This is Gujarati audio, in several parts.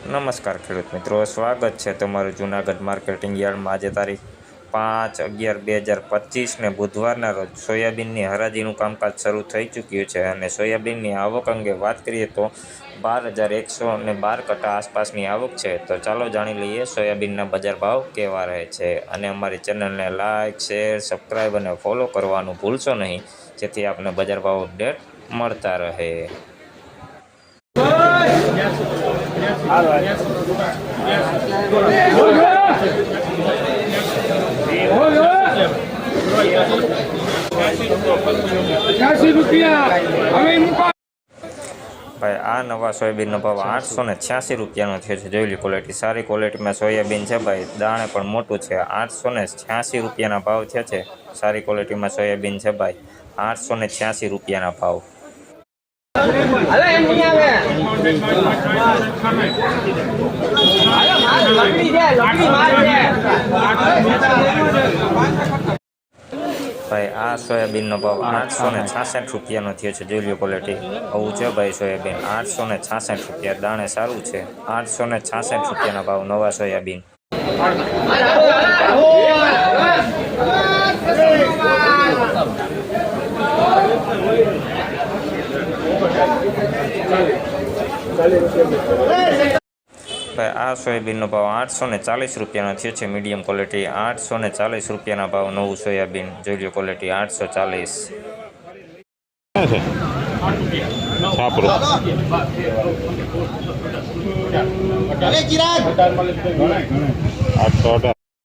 નમસ્કાર ખેડૂત મિત્રો, સ્વાગત છે તમારું જૂનાગઢ માર્કેટિંગ યાર્ડમાં. આજે તારીખ પાંચ અગિયાર બે હજાર પચીસને બુધવારના રોજ સોયાબીનની હરાજીનું કામકાજ શરૂ થઈ ચૂક્યું છે અને સોયાબીનની આવક અંગે વાત કરીએ તો બાર હજાર એકસો અને બાર કટા આસપાસની આવક છે. તો ચાલો જાણી લઈએ સોયાબીનના બજાર ભાવ કેવા રહે છે અને અમારી ચેનલને લાઇક શેર, સબસ્ક્રાઈબ અને ફોલો કરવાનું ભૂલશો નહીં, જેથી આપને બજાર ભાવ અપડેટ મળતા રહે. ભાઈ, આ નવા સોયાબીનનો ભાવ આઠસો ને છ્યાસી રૂપિયાનો થયો છે. જોઈ લો ક્વોલિટી સારી ક્વોલિટીમાં સોયાબીન છે ભાઈ. દાણે પણ મોટું છે. આઠસો ને છ્યાસી રૂપિયાના ભાવ થયા છે. સારી ક્વોલિટીમાં સોયાબીન છે ભાઈ. આઠસો ને છ્યાસી રૂપિયાના ભાવ. અરે એમ નહીં આવે અરે માલ લકડી છે લકડી છે ભાઈ આ સોયાબીનનો ભાવ આઠસો ને છાસઠ રૂપિયાનો થયો છે જોઈ લો ક્વોલિટી આવું છે ભાઈ સોયાબીન આઠસો ને છાસઠ રૂપિયા દાણે સારું છે આઠસો ને છાસઠ રૂપિયાના ભાવ નવા સોયાબીન ભાઈ આ સોયાબીનનો ભાવ આઠસો ને ચાલીસ રૂપિયાનો થયો છે મીડિયમ ક્વોલિટી આઠસો ને ચાલીસ રૂપિયાના ભાવ નવું સોયાબીન. જોઈ લો ક્વોલિટી આઠસો ચાલીસ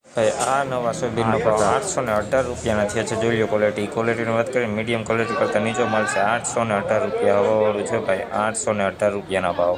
ભાઈ આ નવા સોયાબીનનો ભાવ આઠસો ને અઢાર રૂપિયાના થયા છે જોઈ લો ક્વોલિટી ક્વોલિટીની વાત કરીએ મીડિયમ ક્વોલિટી કરતાં નીચો મળશે આઠસો ને અઢાર રૂપિયા હવાવાળું છે ભાઈ આઠસો ને અઢાર રૂપિયાના ભાવ.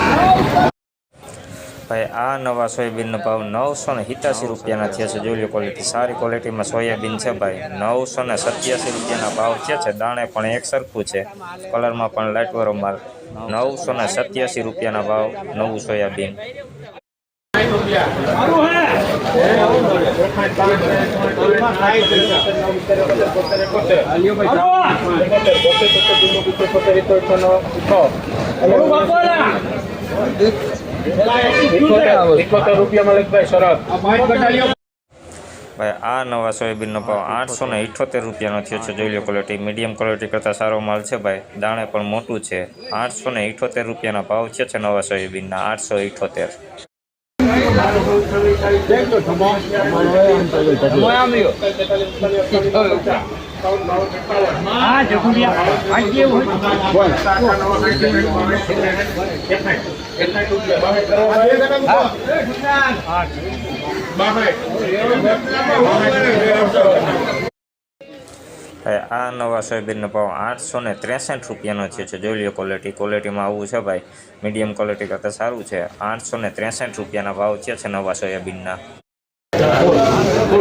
આ નવા સોયાબીનનો ભાવ નવસો ને સિત્યાસી રૂપિયાના થયા છે. જોઈ લો ક્વોલિટી સારી ક્વોલિટીમાં સોયાબીન છે ભાઈ. નવસો ને સત્યાસી રૂપિયાના ભાવ થયા છે. દાણે પણ એક સરખું છે. કલરમાં પણ લાઇટ વાળો માલ. નવસો ને સત્યાસી રૂપિયાના ભાવ, નવું સોયાબીન. ભાઈ આ નવા સોયાબીનનો ભાવ આઠસો ને ઇઠોતેર રૂપિયાનો થયો છે. જોઈ લો ક્વોલિટી મીડિયમ ક્વોલિટી કરતાં સારો માલ છે ભાઈ. દાણે પણ મોટું છે. આઠસો ને ઇઠોતેર રૂપિયાના ભાવ છે છે નવા સોયાબીનના. આઠસો ઇઠોતેર. હા આ નવા સોયાબીનનો ભાવ આઠસો ને ત્રેસઠ રૂપિયાનો છે જોઈ લો ક્વોલિટી ક્વોલિટીમાં આવું છે ભાઈ. મીડિયમ ક્વોલિટી કરતાં સારું છે. આઠસો ને ત્રેસઠ રૂપિયાના ભાવ છે નવા સોયાબીનના. આ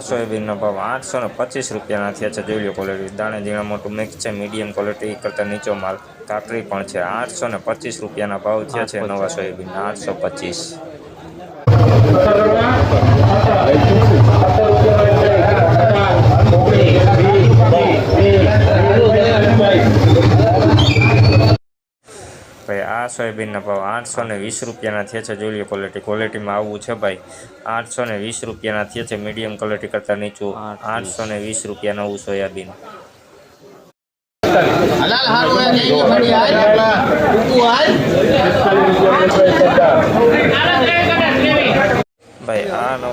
સોયાબીનનો ભાવ આઠસો ને પચીસ રૂપિયાના થયા છે. જોઈ લો ક્વોલિટી દાણે ઝીણા મોટું મિક્સ છે. મીડિયમ ક્વોલિટી કરતાં નીચો માલ કાકરી પણ છે. આઠસો ને પચીસ રૂપિયાના ભાવ થયા છે નવા સોયાબીનના. આઠસો પચીસ ભાઈ આ સોયાબીનના ભાવ આઠસો ને વીસ રૂપિયાના થયા છે. જોઈ લો ક્વોલિટી ક્વોલિટીમાં આવું છે ભાઈ. આઠસો ને વીસ રૂપિયાના થયા છે. મીડિયમ ક્વોલિટી કરતાં નીચું આઠસો ને વીસ રૂપિયા નવું સોયાબીન. હલાલ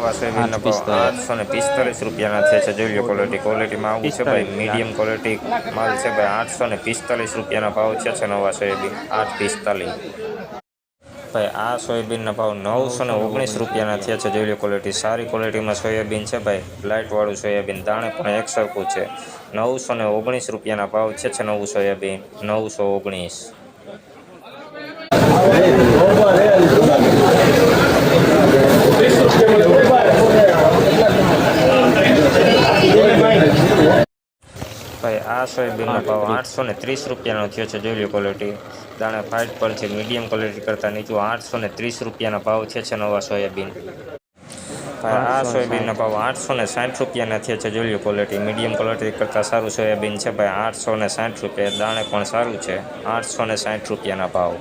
હારું હે નહીં મળી આય ટૂંકું આય ભાઈ આ નવા સોયાબીનના ભાવ આઠસો ને પિસ્તાલીસ રૂપિયાના થયા છે જોઈ લો ક્વોલિટી ક્વોલિટીમાં આવું છે ભાઈ મીડિયમ ક્વોલિટી માલ છે ભાઈ આઠસો ને પિસ્તાલીસ રૂપિયાના ભાવ છે છે નવા સોયાબીન આઠ પિસ્તાલીસ ભાઈ આ સોયાબીનના ભાવ નવસો ને ઓગણીસ રૂપિયાના થયા છે જોઈ લો ક્વોલિટી સારી ક્વોલિટીમાં સોયાબીન છે ભાઈ લાઇટવાળું સોયાબીન દાણે પણ એક સરખું છે નવસો ને ઓગણીસ રૂપિયાના ભાવ છે છે નવું સોયાબીન નવસો ઓગણીસ ભાઈ આ સોયાબીનનો ભાવ આઠસો ને ત્રીસ રૂપિયાનો થયો છે જોઈ લો ક્વોલિટી દાણે ફાઇટ પર છે મીડિયમ ક્વોલિટી કરતાં નીચું આઠસો ને ત્રીસ રૂપિયાના ભાવ છે છે નવા સોયાબીન. ભાઈ આ સોયાબીનના ભાવ આઠસો ને સાઠ રૂપિયાના થયા છે જોઈ લો ક્વોલિટી મીડિયમ ક્વોલિટી કરતાં સારું સોયાબીન છે ભાઈ આઠસો ને સાઠ રૂપિયા. દાણે પણ સારું છે આઠસો ને સાઠ રૂપિયાના ભાવ.